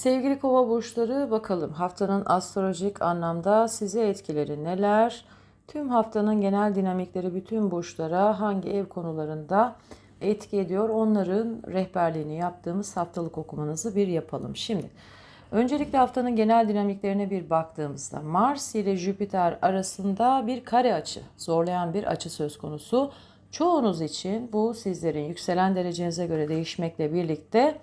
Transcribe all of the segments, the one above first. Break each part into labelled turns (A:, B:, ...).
A: Sevgili kova burçları bakalım haftanın astrolojik anlamda size etkileri neler? Tüm haftanın genel dinamikleri bütün burçlara hangi ev konularında etki ediyor? Onların rehberliğini yaptığımız haftalık okumanızı bir yapalım. Şimdi öncelikle haftanın genel dinamiklerine bir baktığımızda Mars ile Jüpiter arasında bir kare açı, zorlayan bir açı söz konusu. Çoğunuz için bu sizlerin yükselen derecenize göre değişmekle birlikte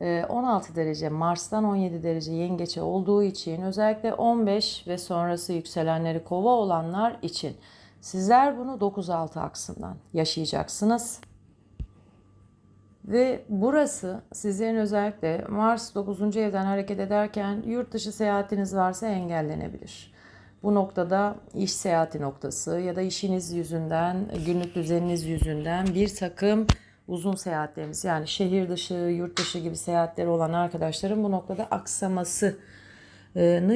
A: 16 e, derece Mars'tan 17 derece yengeçe olduğu için özellikle 15 ve sonrası yükselenleri kova olanlar için sizler bunu 9-6 aksından yaşayacaksınız. Ve burası sizlerin özellikle Mars 9. evden hareket ederken yurt dışı seyahatiniz varsa engellenebilir. Bu noktada iş seyahati noktası ya da işiniz yüzünden, günlük düzeniniz yüzünden bir takım uzun seyahatlerimiz yani şehir dışı, yurt dışı gibi seyahatleri olan arkadaşların bu noktada aksamasını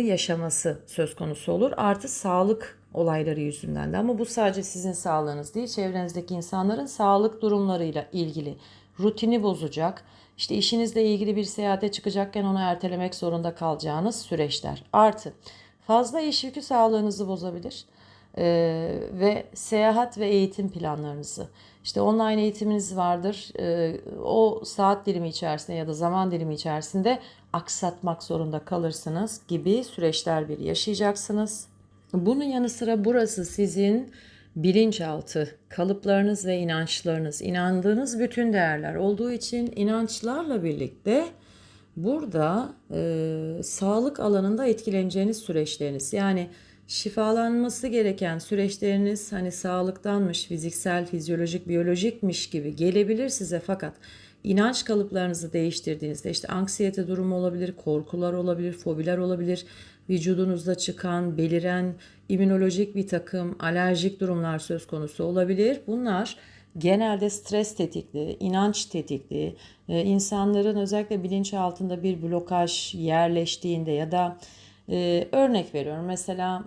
A: yaşaması söz konusu olur. Artı sağlık olayları yüzünden de ama bu sadece sizin sağlığınız değil, çevrenizdeki insanların sağlık durumlarıyla ilgili rutini bozacak, işte işinizle ilgili bir seyahate çıkacakken onu ertelemek zorunda kalacağınız süreçler. Artı fazla iş yükü sağlığınızı bozabilir ee, ve seyahat ve eğitim planlarınızı. İşte online eğitiminiz vardır. Ee, o saat dilimi içerisinde ya da zaman dilimi içerisinde aksatmak zorunda kalırsınız gibi süreçler bir yaşayacaksınız. Bunun yanı sıra burası sizin bilinçaltı, kalıplarınız ve inançlarınız, inandığınız bütün değerler olduğu için inançlarla birlikte burada e, sağlık alanında etkileneceğiniz süreçleriniz yani şifalanması gereken süreçleriniz hani sağlıktanmış, fiziksel, fizyolojik, biyolojikmiş gibi gelebilir size fakat inanç kalıplarınızı değiştirdiğinizde işte anksiyete durumu olabilir, korkular olabilir, fobiler olabilir, vücudunuzda çıkan, beliren immünolojik bir takım alerjik durumlar söz konusu olabilir. Bunlar genelde stres tetikli, inanç tetikli, e, insanların özellikle bilinç altında bir blokaj yerleştiğinde ya da ee, örnek veriyorum. Mesela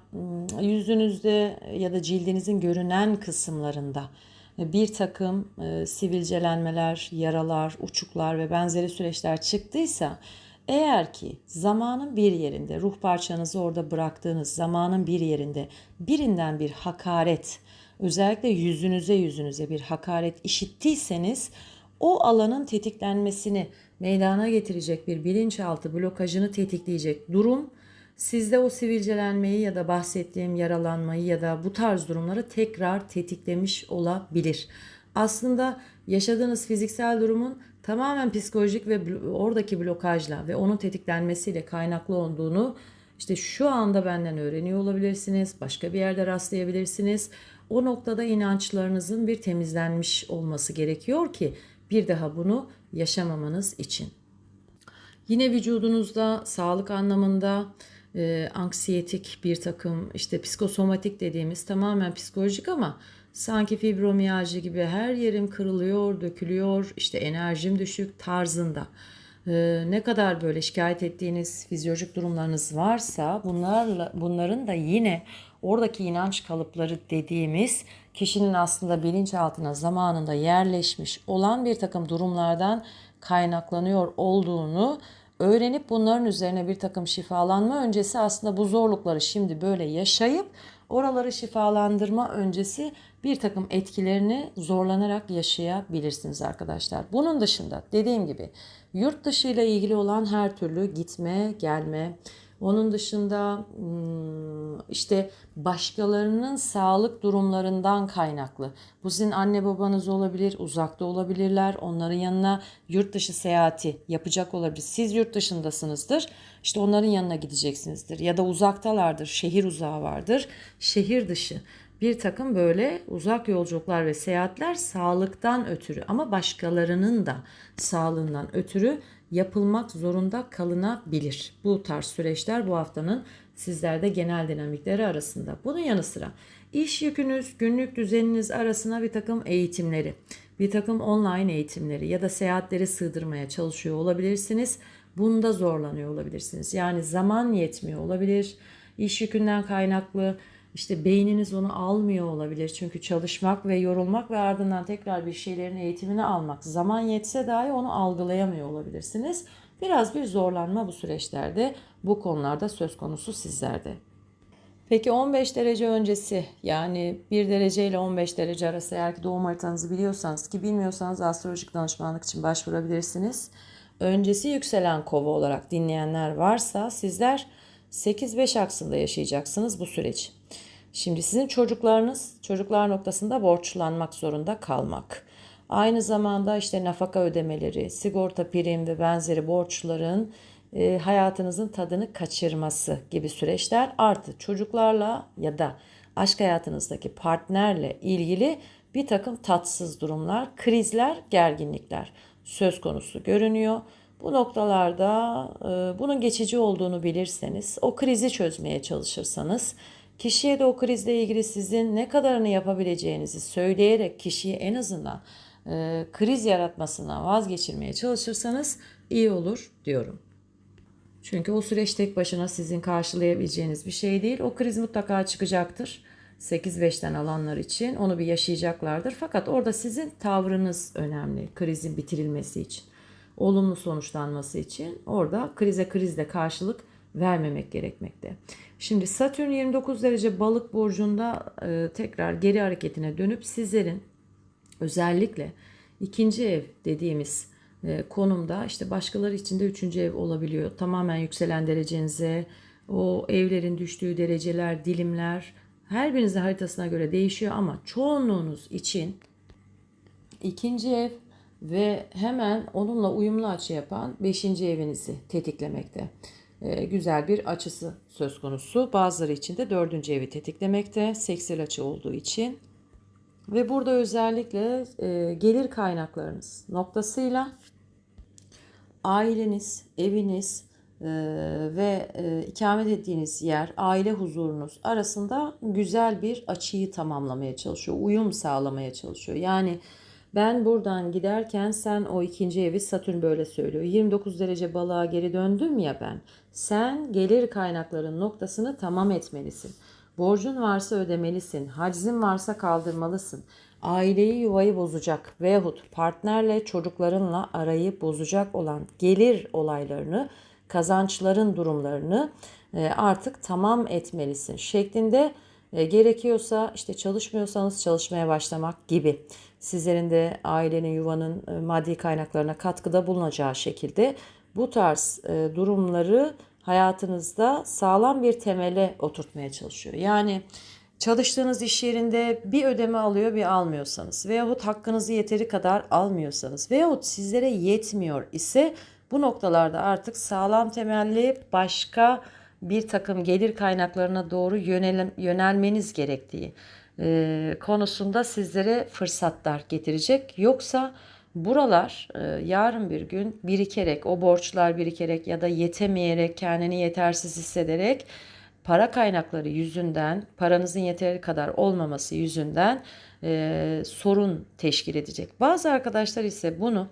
A: yüzünüzde ya da cildinizin görünen kısımlarında bir takım e, sivilcelenmeler, yaralar, uçuklar ve benzeri süreçler çıktıysa eğer ki zamanın bir yerinde ruh parçanızı orada bıraktığınız zamanın bir yerinde birinden bir hakaret özellikle yüzünüze yüzünüze bir hakaret işittiyseniz o alanın tetiklenmesini meydana getirecek bir bilinçaltı blokajını tetikleyecek durum sizde o sivilcelenmeyi ya da bahsettiğim yaralanmayı ya da bu tarz durumları tekrar tetiklemiş olabilir. Aslında yaşadığınız fiziksel durumun tamamen psikolojik ve oradaki blokajla ve onun tetiklenmesiyle kaynaklı olduğunu işte şu anda benden öğreniyor olabilirsiniz. Başka bir yerde rastlayabilirsiniz. O noktada inançlarınızın bir temizlenmiş olması gerekiyor ki bir daha bunu yaşamamanız için. Yine vücudunuzda sağlık anlamında e, anksiyetik bir takım işte psikosomatik dediğimiz tamamen psikolojik ama sanki fibromiyalji gibi her yerim kırılıyor, dökülüyor, işte enerjim düşük tarzında. Ee, ne kadar böyle şikayet ettiğiniz fizyolojik durumlarınız varsa bunlarla bunların da yine oradaki inanç kalıpları dediğimiz kişinin aslında bilinçaltına zamanında yerleşmiş olan bir takım durumlardan kaynaklanıyor olduğunu öğrenip bunların üzerine bir takım şifalanma öncesi aslında bu zorlukları şimdi böyle yaşayıp oraları şifalandırma öncesi bir takım etkilerini zorlanarak yaşayabilirsiniz arkadaşlar. Bunun dışında dediğim gibi yurt dışı ile ilgili olan her türlü gitme, gelme, onun dışında işte başkalarının sağlık durumlarından kaynaklı. Bu sizin anne babanız olabilir, uzakta olabilirler. Onların yanına yurt dışı seyahati yapacak olabilir. Siz yurt dışındasınızdır. İşte onların yanına gideceksinizdir. Ya da uzaktalardır, şehir uzağı vardır. Şehir dışı bir takım böyle uzak yolculuklar ve seyahatler sağlıktan ötürü ama başkalarının da sağlığından ötürü yapılmak zorunda kalınabilir. Bu tarz süreçler bu haftanın sizlerde genel dinamikleri arasında. Bunun yanı sıra iş yükünüz, günlük düzeniniz arasına bir takım eğitimleri, bir takım online eğitimleri ya da seyahatleri sığdırmaya çalışıyor olabilirsiniz. Bunda zorlanıyor olabilirsiniz. Yani zaman yetmiyor olabilir. İş yükünden kaynaklı işte beyniniz onu almıyor olabilir. Çünkü çalışmak ve yorulmak ve ardından tekrar bir şeylerin eğitimini almak zaman yetse dahi onu algılayamıyor olabilirsiniz. Biraz bir zorlanma bu süreçlerde bu konularda söz konusu sizlerde. Peki 15 derece öncesi yani 1 derece ile 15 derece arası eğer ki doğum haritanızı biliyorsanız ki bilmiyorsanız astrolojik danışmanlık için başvurabilirsiniz. Öncesi yükselen kova olarak dinleyenler varsa sizler 8-5 aksında yaşayacaksınız bu süreç. Şimdi sizin çocuklarınız çocuklar noktasında borçlanmak zorunda kalmak. Aynı zamanda işte nafaka ödemeleri, sigorta prim ve benzeri borçların e, hayatınızın tadını kaçırması gibi süreçler artı çocuklarla ya da aşk hayatınızdaki partnerle ilgili bir takım tatsız durumlar, krizler, gerginlikler söz konusu görünüyor. Bu noktalarda e, bunun geçici olduğunu bilirseniz, o krizi çözmeye çalışırsanız, kişiye de o krizle ilgili sizin ne kadarını yapabileceğinizi söyleyerek kişiyi en azından e, kriz yaratmasından vazgeçirmeye çalışırsanız iyi olur diyorum. Çünkü o süreç tek başına sizin karşılayabileceğiniz bir şey değil. O kriz mutlaka çıkacaktır. 8-5'ten alanlar için onu bir yaşayacaklardır. Fakat orada sizin tavrınız önemli krizin bitirilmesi için. Olumlu sonuçlanması için orada krize krizle karşılık vermemek gerekmekte. Şimdi Satürn 29 derece balık burcunda e, tekrar geri hareketine dönüp sizlerin özellikle ikinci ev dediğimiz e, konumda işte başkaları için de üçüncü ev olabiliyor. Tamamen yükselen derecenize, o evlerin düştüğü dereceler, dilimler her birinizin haritasına göre değişiyor ama çoğunluğunuz için ikinci ev ve hemen onunla uyumlu açı yapan beşinci evinizi tetiklemekte. E, güzel bir açısı söz konusu. Bazıları için de dördüncü evi tetiklemekte. Seksel açı olduğu için. Ve burada özellikle e, gelir kaynaklarınız noktasıyla aileniz, eviniz e, ve e, ikamet ettiğiniz yer, aile huzurunuz arasında güzel bir açıyı tamamlamaya çalışıyor, uyum sağlamaya çalışıyor. Yani ben buradan giderken sen o ikinci evi Satürn böyle söylüyor. 29 derece balığa geri döndüm ya ben. Sen gelir kaynakların noktasını tamam etmelisin. Borcun varsa ödemelisin. Hacizin varsa kaldırmalısın. Aileyi yuvayı bozacak veyahut partnerle çocuklarınla arayı bozacak olan gelir olaylarını, kazançların durumlarını e, artık tamam etmelisin şeklinde e, gerekiyorsa işte çalışmıyorsanız çalışmaya başlamak gibi sizlerin de ailenin yuvanın e, maddi kaynaklarına katkıda bulunacağı şekilde bu tarz durumları hayatınızda sağlam bir temele oturtmaya çalışıyor. Yani çalıştığınız iş yerinde bir ödeme alıyor bir almıyorsanız veyahut hakkınızı yeteri kadar almıyorsanız veyahut sizlere yetmiyor ise bu noktalarda artık sağlam temelli başka bir takım gelir kaynaklarına doğru yönel, yönelmeniz gerektiği e, konusunda sizlere fırsatlar getirecek. Yoksa Buralar e, yarın bir gün birikerek, o borçlar birikerek ya da yetemeyerek, kendini yetersiz hissederek para kaynakları yüzünden, paranızın yeteri kadar olmaması yüzünden e, sorun teşkil edecek. Bazı arkadaşlar ise bunu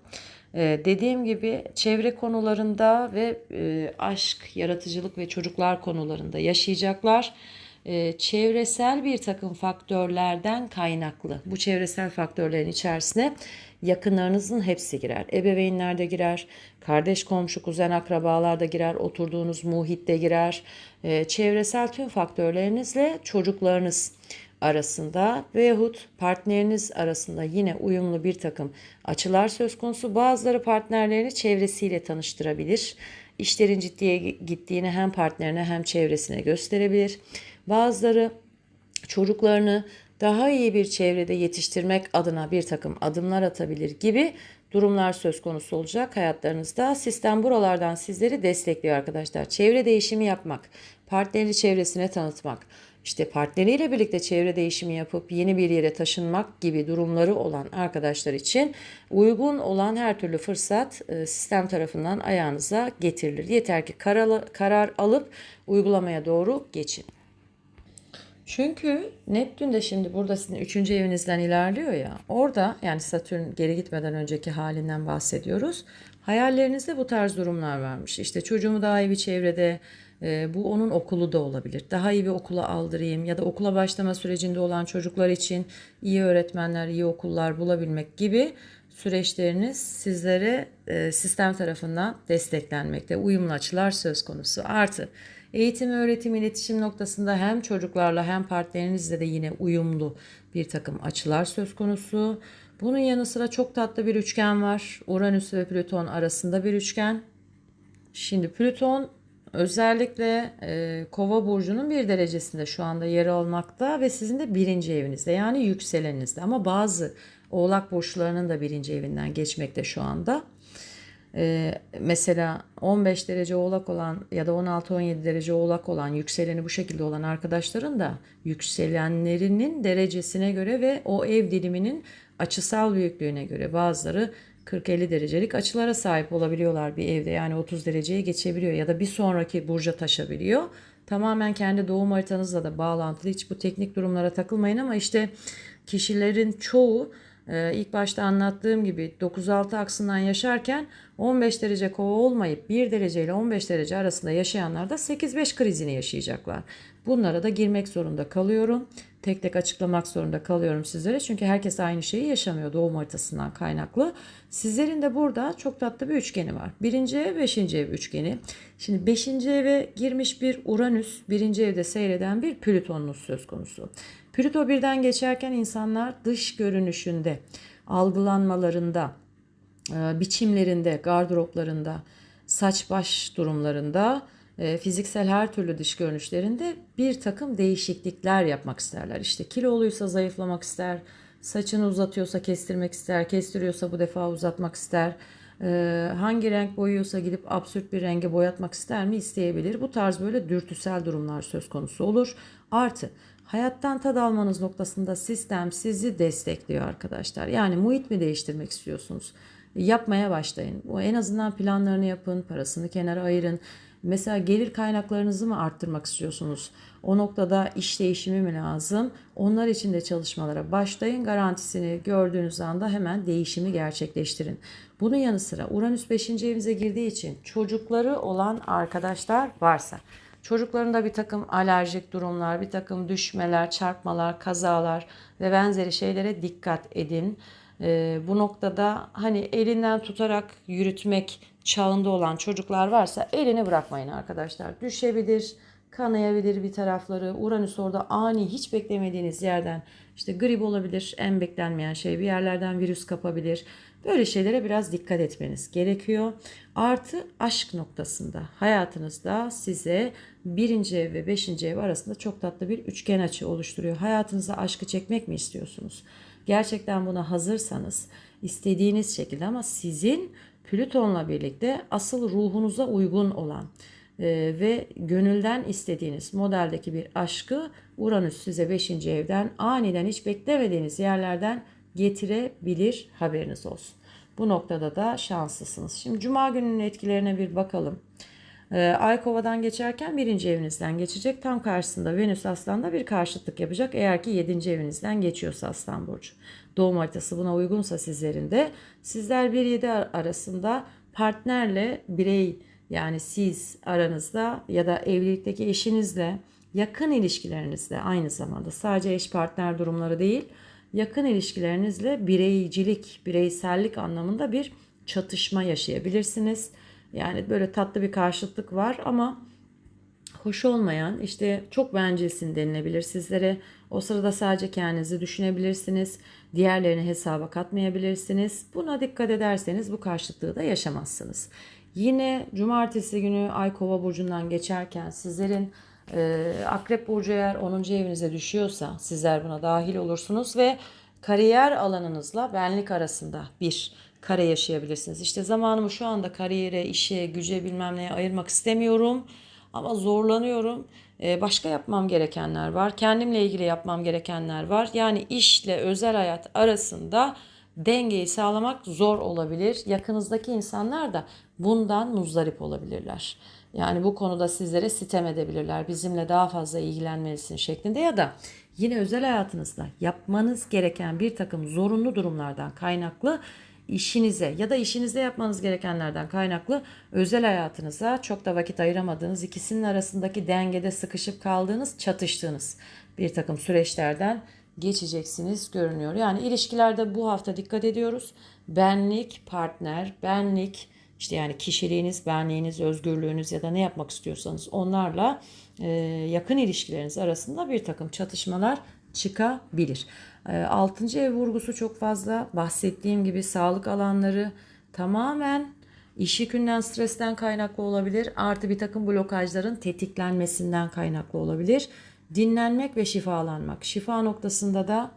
A: e, dediğim gibi çevre konularında ve e, aşk, yaratıcılık ve çocuklar konularında yaşayacaklar e, çevresel bir takım faktörlerden kaynaklı. Bu çevresel faktörlerin içerisine yakınlarınızın hepsi girer. Ebeveynler de girer, kardeş, komşu, kuzen, akrabalar da girer, oturduğunuz muhit de girer. E, çevresel tüm faktörlerinizle çocuklarınız arasında veyahut partneriniz arasında yine uyumlu bir takım açılar söz konusu. Bazıları partnerlerini çevresiyle tanıştırabilir. İşlerin ciddiye gittiğini hem partnerine hem çevresine gösterebilir. Bazıları çocuklarını daha iyi bir çevrede yetiştirmek adına bir takım adımlar atabilir gibi durumlar söz konusu olacak hayatlarınızda. Sistem buralardan sizleri destekliyor arkadaşlar. Çevre değişimi yapmak, partneri çevresine tanıtmak, işte partneriyle birlikte çevre değişimi yapıp yeni bir yere taşınmak gibi durumları olan arkadaşlar için uygun olan her türlü fırsat e, sistem tarafından ayağınıza getirilir. Yeter ki karar alıp uygulamaya doğru geçin. Çünkü Neptün de şimdi burada sizin üçüncü evinizden ilerliyor ya. Orada yani Satürn geri gitmeden önceki halinden bahsediyoruz. Hayallerinizde bu tarz durumlar varmış. İşte çocuğumu daha iyi bir çevrede E, bu onun okulu da olabilir. Daha iyi bir okula aldırayım ya da okula başlama sürecinde olan çocuklar için iyi öğretmenler, iyi okullar bulabilmek gibi süreçleriniz sizlere e, sistem tarafından desteklenmekte. Uyumlu açılar söz konusu. Artı eğitim, öğretim, iletişim noktasında hem çocuklarla hem partnerinizle de yine uyumlu bir takım açılar söz konusu. Bunun yanı sıra çok tatlı bir üçgen var. Uranüs ve Plüton arasında bir üçgen. Şimdi Plüton özellikle e, Kova burcunun bir derecesinde şu anda yer almakta ve sizin de birinci evinizde yani yükseleninizde ama bazı Oğlak burçlarının da birinci evinden geçmekte şu anda. Ee, mesela 15 derece oğlak olan ya da 16-17 derece oğlak olan yükseleni bu şekilde olan arkadaşların da yükselenlerinin derecesine göre ve o ev diliminin açısal büyüklüğüne göre bazıları 40-50 derecelik açılara sahip olabiliyorlar bir evde. Yani 30 dereceye geçebiliyor ya da bir sonraki burca taşabiliyor. Tamamen kendi doğum haritanızla da bağlantılı. Hiç bu teknik durumlara takılmayın ama işte kişilerin çoğu ee, ilk başta anlattığım gibi 9-6 aksından yaşarken 15 derece kova olmayıp 1 derece ile 15 derece arasında yaşayanlar da 8-5 krizini yaşayacaklar. Bunlara da girmek zorunda kalıyorum. Tek tek açıklamak zorunda kalıyorum sizlere. Çünkü herkes aynı şeyi yaşamıyor doğum haritasından kaynaklı. Sizlerin de burada çok tatlı bir üçgeni var. Birinci ev, beşinci ev üçgeni. Şimdi beşinci eve girmiş bir Uranüs, birinci evde seyreden bir Plüton'un söz konusu. Plüto birden geçerken insanlar dış görünüşünde, algılanmalarında, e, biçimlerinde, gardıroplarında, saç baş durumlarında, e, fiziksel her türlü dış görünüşlerinde bir takım değişiklikler yapmak isterler. İşte kiloluysa zayıflamak ister, saçını uzatıyorsa kestirmek ister, kestiriyorsa bu defa uzatmak ister. E, hangi renk boyuyorsa gidip absürt bir renge boyatmak ister mi? isteyebilir. Bu tarz böyle dürtüsel durumlar söz konusu olur. Artı Hayattan tad almanız noktasında sistem sizi destekliyor arkadaşlar. Yani muhit mi değiştirmek istiyorsunuz? Yapmaya başlayın. O en azından planlarını yapın, parasını kenara ayırın. Mesela gelir kaynaklarınızı mı arttırmak istiyorsunuz? O noktada iş değişimi mi lazım? Onlar için de çalışmalara başlayın. Garantisini gördüğünüz anda hemen değişimi gerçekleştirin. Bunun yanı sıra Uranüs 5. evinize girdiği için çocukları olan arkadaşlar varsa Çocuklarında bir takım alerjik durumlar, bir takım düşmeler, çarpmalar, kazalar ve benzeri şeylere dikkat edin. Ee, bu noktada hani elinden tutarak yürütmek çağında olan çocuklar varsa elini bırakmayın arkadaşlar. Düşebilir, kanayabilir bir tarafları. Uranüs orada ani hiç beklemediğiniz yerden işte grip olabilir, en beklenmeyen şey bir yerlerden virüs kapabilir. Böyle şeylere biraz dikkat etmeniz gerekiyor. Artı aşk noktasında hayatınızda size birinci ev ve beşinci ev arasında çok tatlı bir üçgen açı oluşturuyor. Hayatınıza aşkı çekmek mi istiyorsunuz? Gerçekten buna hazırsanız istediğiniz şekilde ama sizin Plüton'la birlikte asıl ruhunuza uygun olan e, ve gönülden istediğiniz modeldeki bir aşkı Uranüs size 5. evden aniden hiç beklemediğiniz yerlerden getirebilir haberiniz olsun. Bu noktada da şanslısınız. Şimdi cuma gününün etkilerine bir bakalım. Ee, Ay kovadan geçerken birinci evinizden geçecek. Tam karşısında Venüs Aslan'da bir karşıtlık yapacak. Eğer ki yedinci evinizden geçiyorsa Aslan Burcu. Doğum haritası buna uygunsa sizlerin de. Sizler 1-7 arasında partnerle birey yani siz aranızda ya da evlilikteki eşinizle yakın ilişkilerinizde aynı zamanda sadece eş partner durumları değil yakın ilişkilerinizle bireycilik, bireysellik anlamında bir çatışma yaşayabilirsiniz. Yani böyle tatlı bir karşıtlık var ama hoş olmayan işte çok bencilsin denilebilir sizlere. O sırada sadece kendinizi düşünebilirsiniz. Diğerlerini hesaba katmayabilirsiniz. Buna dikkat ederseniz bu karşıtlığı da yaşamazsınız. Yine cumartesi günü Ay Kova burcundan geçerken sizlerin e, Akrep burcu eğer 10. evinize düşüyorsa sizler buna dahil olursunuz ve kariyer alanınızla benlik arasında bir kare yaşayabilirsiniz. İşte zamanımı şu anda kariyere, işe, güce bilmem neye ayırmak istemiyorum ama zorlanıyorum. Ee, başka yapmam gerekenler var. Kendimle ilgili yapmam gerekenler var. Yani işle özel hayat arasında dengeyi sağlamak zor olabilir. Yakınızdaki insanlar da bundan muzdarip olabilirler. Yani bu konuda sizlere sitem edebilirler. Bizimle daha fazla ilgilenmelisin şeklinde ya da Yine özel hayatınızda yapmanız gereken bir takım zorunlu durumlardan kaynaklı işinize ya da işinizde yapmanız gerekenlerden kaynaklı özel hayatınıza çok da vakit ayıramadığınız, ikisinin arasındaki dengede sıkışıp kaldığınız, çatıştığınız bir takım süreçlerden geçeceksiniz görünüyor. Yani ilişkilerde bu hafta dikkat ediyoruz. Benlik, partner, benlik, işte yani kişiliğiniz, benliğiniz, özgürlüğünüz ya da ne yapmak istiyorsanız onlarla e, yakın ilişkileriniz arasında bir takım çatışmalar çıkabilir. E, altıncı ev vurgusu çok fazla. Bahsettiğim gibi sağlık alanları tamamen iş yükünden, stresten kaynaklı olabilir. Artı bir takım blokajların tetiklenmesinden kaynaklı olabilir. Dinlenmek ve şifalanmak. Şifa noktasında da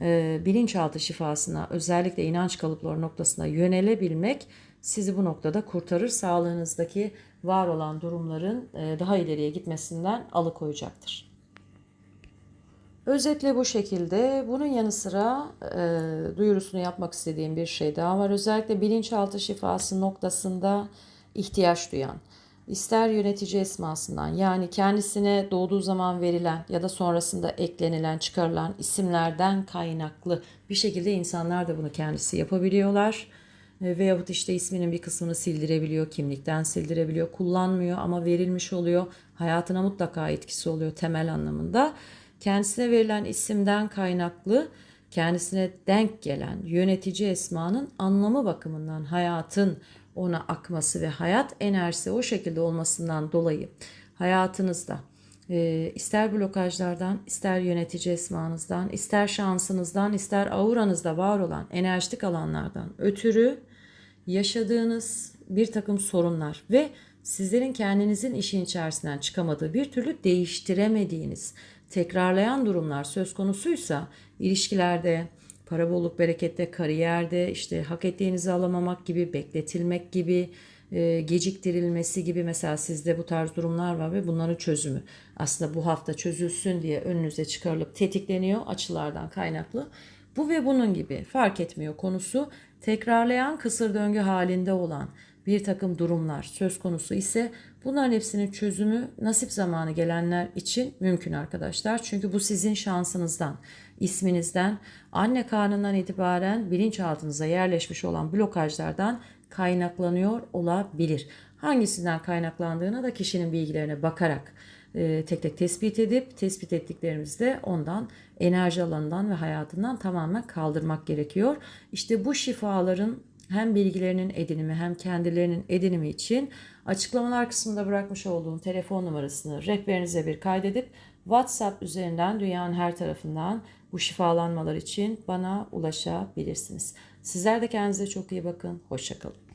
A: e, bilinçaltı şifasına özellikle inanç kalıpları noktasına yönelebilmek sizi bu noktada kurtarır. Sağlığınızdaki var olan durumların e, daha ileriye gitmesinden alıkoyacaktır. Özetle bu şekilde. Bunun yanı sıra e, duyurusunu yapmak istediğim bir şey daha var. Özellikle bilinçaltı şifası noktasında ihtiyaç duyan, ister yönetici esmasından yani kendisine doğduğu zaman verilen ya da sonrasında eklenilen, çıkarılan isimlerden kaynaklı bir şekilde insanlar da bunu kendisi yapabiliyorlar. E, Veyahut işte isminin bir kısmını sildirebiliyor, kimlikten sildirebiliyor, kullanmıyor ama verilmiş oluyor. Hayatına mutlaka etkisi oluyor temel anlamında. Kendisine verilen isimden kaynaklı kendisine denk gelen yönetici esmanın anlamı bakımından hayatın ona akması ve hayat enerjisi o şekilde olmasından dolayı hayatınızda e, ister blokajlardan, ister yönetici esmanızdan, ister şansınızdan, ister auranızda var olan enerjik alanlardan ötürü yaşadığınız bir takım sorunlar ve sizlerin kendinizin işin içerisinden çıkamadığı bir türlü değiştiremediğiniz tekrarlayan durumlar söz konusuysa ilişkilerde, para bolluk berekette, kariyerde, işte hak ettiğinizi alamamak gibi, bekletilmek gibi, e, geciktirilmesi gibi mesela sizde bu tarz durumlar var ve bunların çözümü aslında bu hafta çözülsün diye önünüze çıkarılıp tetikleniyor açılardan kaynaklı. Bu ve bunun gibi fark etmiyor konusu tekrarlayan kısır döngü halinde olan bir takım durumlar söz konusu ise bunların hepsinin çözümü nasip zamanı gelenler için mümkün arkadaşlar. Çünkü bu sizin şansınızdan, isminizden, anne karnından itibaren bilinçaltınıza yerleşmiş olan blokajlardan kaynaklanıyor olabilir. Hangisinden kaynaklandığına da kişinin bilgilerine bakarak e, tek tek tespit edip tespit ettiklerimizde ondan enerji alanından ve hayatından tamamen kaldırmak gerekiyor. İşte bu şifaların hem bilgilerinin edinimi hem kendilerinin edinimi için açıklamalar kısmında bırakmış olduğum telefon numarasını rehberinize bir kaydedip WhatsApp üzerinden dünyanın her tarafından bu şifalanmalar için bana ulaşabilirsiniz. Sizler de kendinize çok iyi bakın. Hoşçakalın.